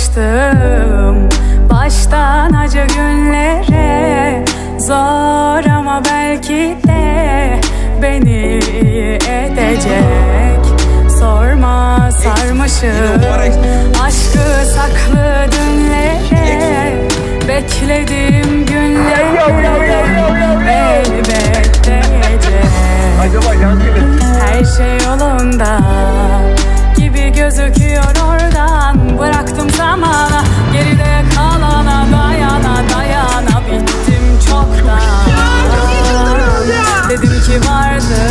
alıştım baştan acı günlere. Zor ama belki de beni iyi edecek. Sorma sarmışım. Aşkı saklı dünlere. Beklediğim günlere elbet değecek her şey yolunda gibi gözüküyor Bıraktım zamana. Geride kalana dayana dayana. Bittim çoktan. Dedim ki vardır